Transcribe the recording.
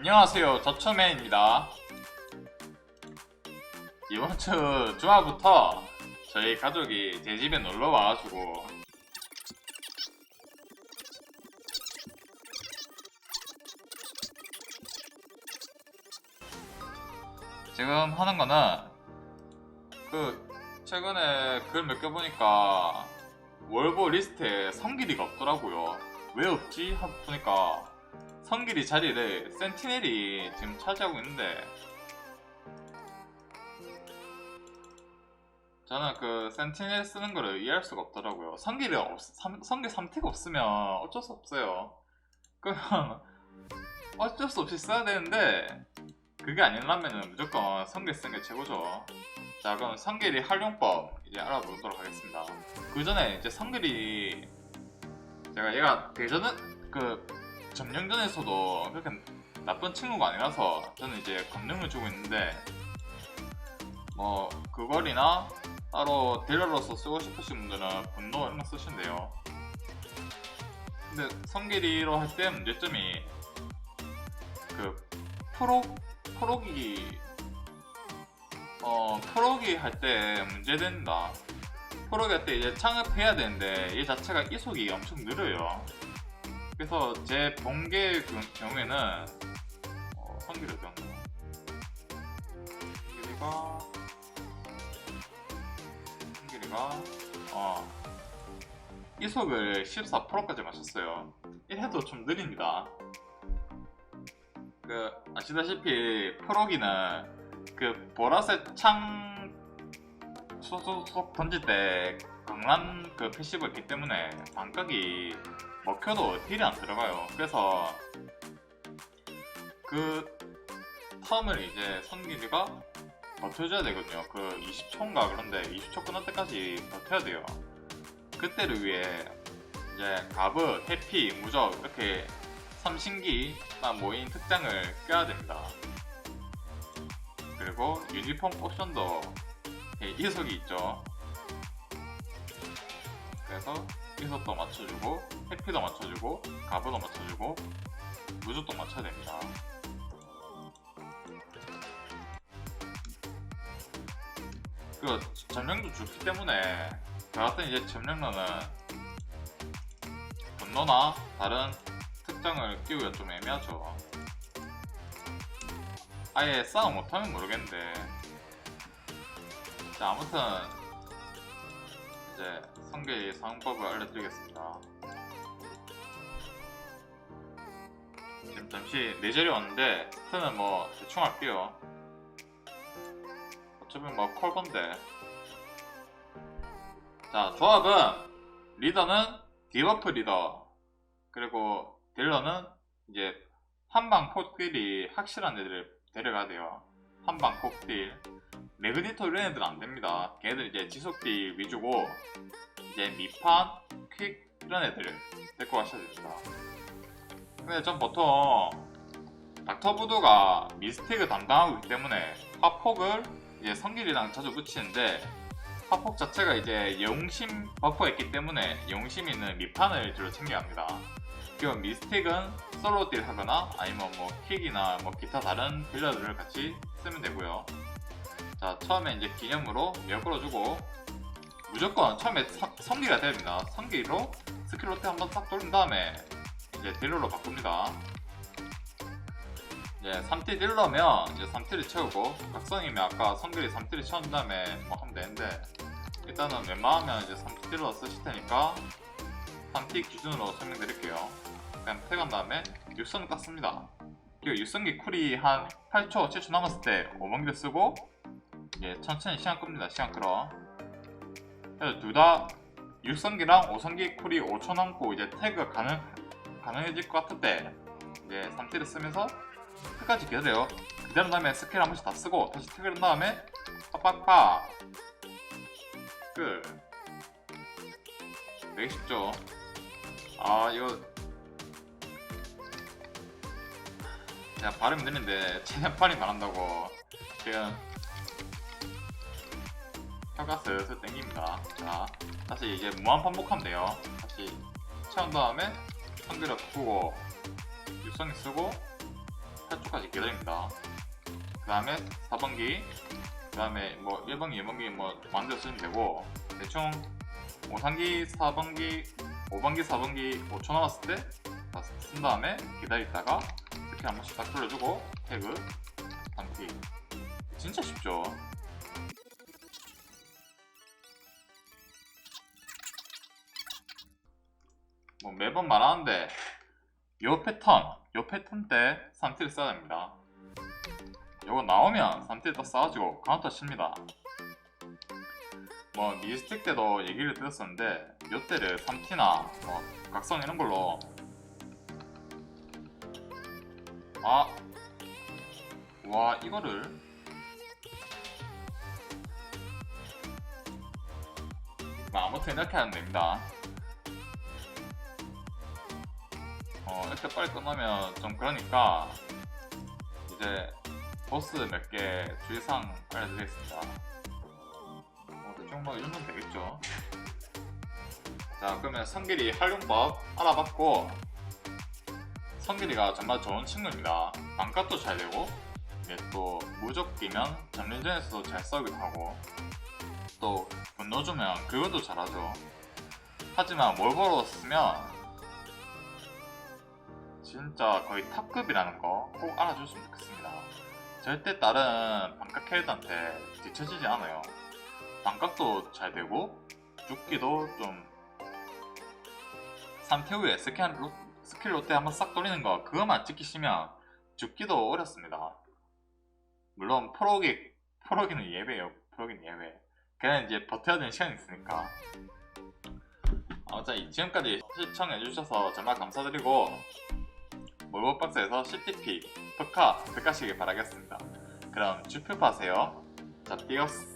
안녕하세요. 저초맨입니다. 이번 주 주말부터 저희 가족이 제 집에 놀러 와가지고 지금 하는 거는 그 최근에 글 몇 개 보니까 월보 리스트에 성길이가 없더라고요. 왜 없지? 하고 보니까 성길이 자리를 센티넬이 지금 차지하고 있는데 저는 그 센티넬 쓰는 거를 이해할 수가 없더라고요. 성길이 없, 삼- 성길 3틱 없으면 어쩔 수 없어요. 그냥 어쩔 수 없이 써야 되는데 그게 아니라면 무조건 성길 쓰는 게 최고죠. 자 그럼 성길이 활용법 이제 알아보도록 하겠습니다. 그 전에 이제 성길이 제가 얘가 대전은 그 점령전에서도 그렇게 나쁜 친구가 아니라서 저는 이제 검능을 주고 있는데 뭐 그걸이나 따로 딜러로서 쓰고 싶으신 분들은 분노 이런 거 돼요. 근데 성길이로 할 때 문제점이 그 프로 프로기 어 프로기 할 때 문제된다. 프로기 할 때 이제 창업해야 되는데 얘 자체가 이속이 엄청 느려요. 그래서 제그 경우에는 어, 성기를 병 성길이가 성길이가 어 이속을 14%까지 맞췄어요. 1해도 좀 느립니다. 그 아시다시피 프로기는 그 보라색 창 소소속 던질 때 강한 그 패시브가 있기 때문에 반각이 먹혀도 딜이 안 들어가요. 그래서 그 텀을 이제 성길이가 버텨줘야 되거든요. 그 20초인가 그런데 20초 끝날 때까지 버텨야 돼요. 그때를 위해 이제 가브, 해피, 무적 이렇게 삼신기 나 모인 특장을 껴야 됩니다. 그리고 유니폼 옵션도 이석이 있죠. 그래서 이석도 맞춰주고 해피도 맞춰주고 가브도 맞춰주고 무적도 맞춰야 됩니다. 그 점령도 좋기 때문에 저 같은 이제 점령러는 분노나 다른 특장을 끼우기가 좀 애매하죠. 아예 싸움 못하면 모르겠는데 자 아무튼 이제 성계의 사용법을 알려드리겠습니다. 지금 잠시 내절이 왔는데 트는 뭐 대충 할게요. 어차피 뭐 콜건데 자 조합은 리더는 디버프 리더 그리고 딜러는 이제 한방 폭딜이 확실한 애들을 데려가야 돼요. 한방 폭딜 매그니토 이런 애들은 안 됩니다. 걔들 이제 지속딜 위주고 이제 미판, 퀵 이런 애들 데리고 가셔야 됩니다. 근데 전 보통 닥터 부도가 미스틱을 담당하고 있기 때문에 화폭을 이제 성길이랑 자주 붙이는데 화폭 자체가 이제 영심 버프가 있기 때문에 영심 있는 미판을 주로 챙겨야 합니다. 그리고 미스틱은 솔로 딜 하거나 아니면 뭐 킥이나 뭐 기타 다른 딜러들을 같이 쓰면 되고요. 자 처음에 이제 기념으로 몇 걸어주고 무조건 처음에 성- 성기가 됩니다. 성기로 스킬 로테 한번 싹 돌린 다음에 이제 딜러로 바꿉니다. 이제 3T 딜러면 이제 3T를 채우고 각성이면 아까 성길이 3T를 채운 다음에 뭐 하면 되는데 일단은 웬만하면 이제 3T 딜러 쓰실 테니까 3T 기준으로 설명드릴게요. 그냥 태간 다음에 육성 땄습니다. 그리고 육성기 쿨이 한 8초, 7초 남았을 때 5번기를 쓰고 이제 천천히 시간 끕니다. 시간 끌어. 그래서 둘 다 육성기랑 5성기 쿨이 5초 남고 이제 태그가 가능, 가능해질 것 같을 때 이제 3T를 쓰면서 끝까지 기다려요. 기다린 다음에 스킬 한 번씩 다 쓰고 다시 태그를 한 다음에 빡빡빡 끝. 되게 쉽죠? 아 이거 제가 발음이 느린데 최대한 빨리 말한다고 지금 혀가 슬슬 땡깁니다 자 다시 이제 무한 반복하면 돼요 다시 채운 다음에 한글을 바꾸고 육성이 쓰고 8초까지 기다립니다. 그 다음에 4번기, 그 다음에 뭐 1번기, 2번기 뭐 마음대로 쓰면 되고 대충 5단기, 4번기, 5번기, 4번기 5초 남았을 때다쓴 다음에 기다리다가 이렇게 한 번씩 딱 돌려주고 태그, 단티 진짜 쉽죠? 뭐 매번 말하는데 요 패턴, 요 패턴 때 3티를 써야 됩니다. 요거 나오면 3티를 딱 써가지고 카운터 칩니다. 뭐 미스틱 때도 얘기를 들었었는데 요 때를 3티나 뭐 각성 이런 걸로 아, 와 이거를 뭐 아무튼 이렇게 하면 됩니다. 어, 이렇게 빨리 끝나면 좀 그러니까 이제 보스 몇 개 주의사항 알려드리겠습니다. 뭐 대충 뭐 이 정도면 되겠죠. 자 그러면 성길이 활용법 알아봤고 성길이가 정말 좋은 친구입니다. 반값도 잘 되고 이제 또 무적 끼면 전륜전에서도 잘 싸우기도 하고 또 분노 주면 그것도 잘하죠. 하지만 몰보로 쓰면 진짜 거의 탑급이라는 거 꼭 알아줬으면 좋겠습니다. 절대 다른 반각 캐릭터한테 뒤처지지 않아요. 반각도 잘 되고 죽기도 좀 3태 후에 스킬, 로, 스킬 롯데 한번 싹 돌리는 거 그거만 지키시면 죽기도 어렵습니다. 물론 프로기 프로기는 예외예요. 프로기는 예외. 그냥 이제 버텨야 되는 시간이 있으니까. 이- 지금까지 시청해주셔서 정말 감사드리고 몰보박스에서 CTP, 푸카 득하시길 바라겠습니다. 그럼 주표 파세요. 자, 띄어스.